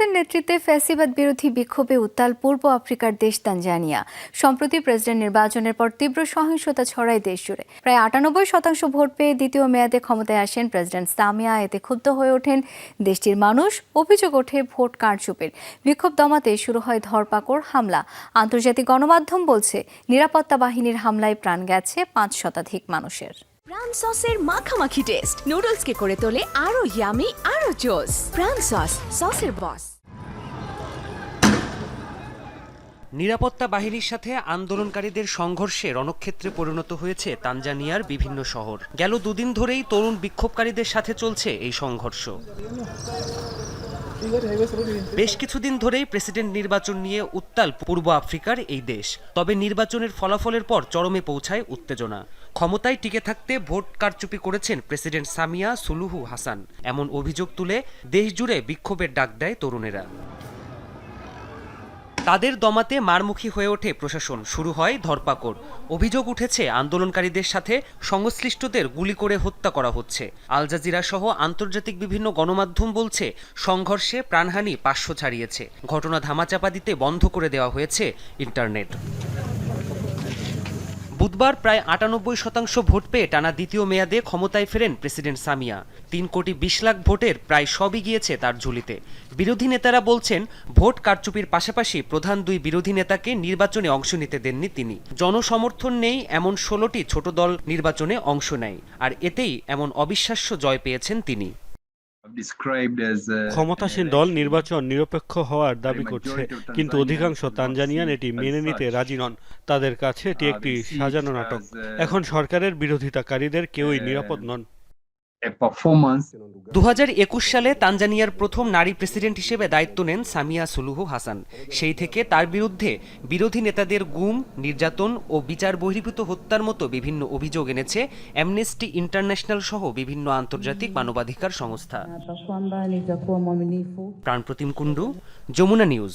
প্রেসিডেন্টের নেতৃত্বে ফ্যাসিবাদ বিরোধী বিক্ষোভে উত্তাল পূর্ব আফ্রিকার দেশ তানজানিয়া। সম্প্রতি প্রেসিডেন্ট নির্বাচনের পর তীব্র সহিংসতা ছড়ায় দেশ জুড়ে। প্রায় আটানব্বই শতাংশ ভোট পেয়ে দ্বিতীয় মেয়াদে ক্ষমতায় আসেন প্রেসিডেন্ট সামিয়া। এতে ক্ষুব্ধ হয়ে ওঠেন দেশটির মানুষ। অভিযোগ ওঠে ভোট কারচুপির। বিক্ষোভ দমাতে শুরু হয় ধরপাকড় হামলা। আন্তর্জাতিক গণমাধ্যম বলছে, নিরাপত্তা বাহিনীর হামলায় প্রাণ গেছে পাঁচ শতাধিক মানুষের। প্রাণ সসের মাখামাখি টেস্ট নুডলসকে করে তোলে আরও ইয়ামি আরও জোস প্রাণ সস সসের বস নিরাপত্তা বাহিনীর সাথে আন্দোলনকারীদের সংঘর্ষে রণক্ষেত্রে পরিণত হয়েছে তানজানিয়ার বিভিন্ন শহর। গেল দুদিন ধরেই তরুণ বিক্ষোভকারীদের সাথে চলছে এই সংঘর্ষ। বেশ কিছুদিন ধরেই প্রেসিডেন্ট নির্বাচন নিয়ে উত্তাল পূর্ব আফ্রিকার এই দেশ। তবে নির্বাচনের ফলাফলের পর চরমে পৌঁছায় উত্তেজনা। ক্ষমতায় টিকে থাকতে ভোট কারচুপি করেছেন প্রেসিডেন্ট সামিয়া সুলুহু হাসান। এমন অভিযোগ তুলে দেশ জুড়ে বিক্ষোভের ডাক দেয় তরুণেরা। তাদের দমাতে মারমুখী হয়ে ওঠে প্রশাসন। শুরু হয় ধরপাকড়। অভিযোগ উঠেছে, আন্দোলনকারীদের সাথে সংশ্লিষ্টদের গুলি করে হত্যা করা হচ্ছে। আল জাজিরা সহ আন্তর্জাতিক বিভিন্ন গণমাধ্যম বলছে, সংঘর্ষে প্রাণহানি পাঁচশো ছাড়িয়েছে। ঘটনা ধামাচাপা দিতে বন্ধ করে দেওয়া হয়েছে ইন্টারনেট। বুধবার প্রায় আটানব্বই শতাংশ ভোট পেয়ে টানা দ্বিতীয় মেয়াদে ক্ষমতায় ফেরেন প্রেসিডেন্ট সামিয়া। তিন কোটি বিশ লাখ ভোটের প্রায় সবই গিয়েছে তার ঝুলিতে। বিরোধী নেতারা বলছেন, ভোট কারচুপির পাশাপাশি প্রধান দুই বিরোধী নেতাকে নির্বাচনে অংশ নিতে দেননি তিনি। জনসমর্থন নেই এমন ষোলোটি ছোট দল নির্বাচনে অংশ নেয়, আর এতেই এমন অবিশ্বাস্য জয় পেয়েছেন তিনি। ক্ষমতাসীন দল নির্বাচন নিরপেক্ষ হওয়ার দাবি করছে কিন্তু অধিকাংশ তানজানিয়ান এটি মেনে নিতে রাজি নন। তাদের কাছে এটি একটি সাজানো নাটক। এখন সরকারের বিরোধিতাকারীদের কেউই নিরাপদ নন। দু হাজার একুশ সালে তানজানিয়ার প্রথম নারী প্রেসিডেন্ট হিসেবে দায়িত্ব নেন সামিয়া সুলুহু হাসান। সেই থেকে তার বিরুদ্ধে বিরোধী নেতাদের গুম নির্যাতন ও বিচার বহির্ভূত হত্যার মতো বিভিন্ন অভিযোগ এনেছে অ্যামনেস্টি ইন্টারন্যাশনাল সহ বিভিন্ন আন্তর্জাতিক মানবাধিকার সংস্থা। Mwaminifu Pranpratim Kundu Jamuna news.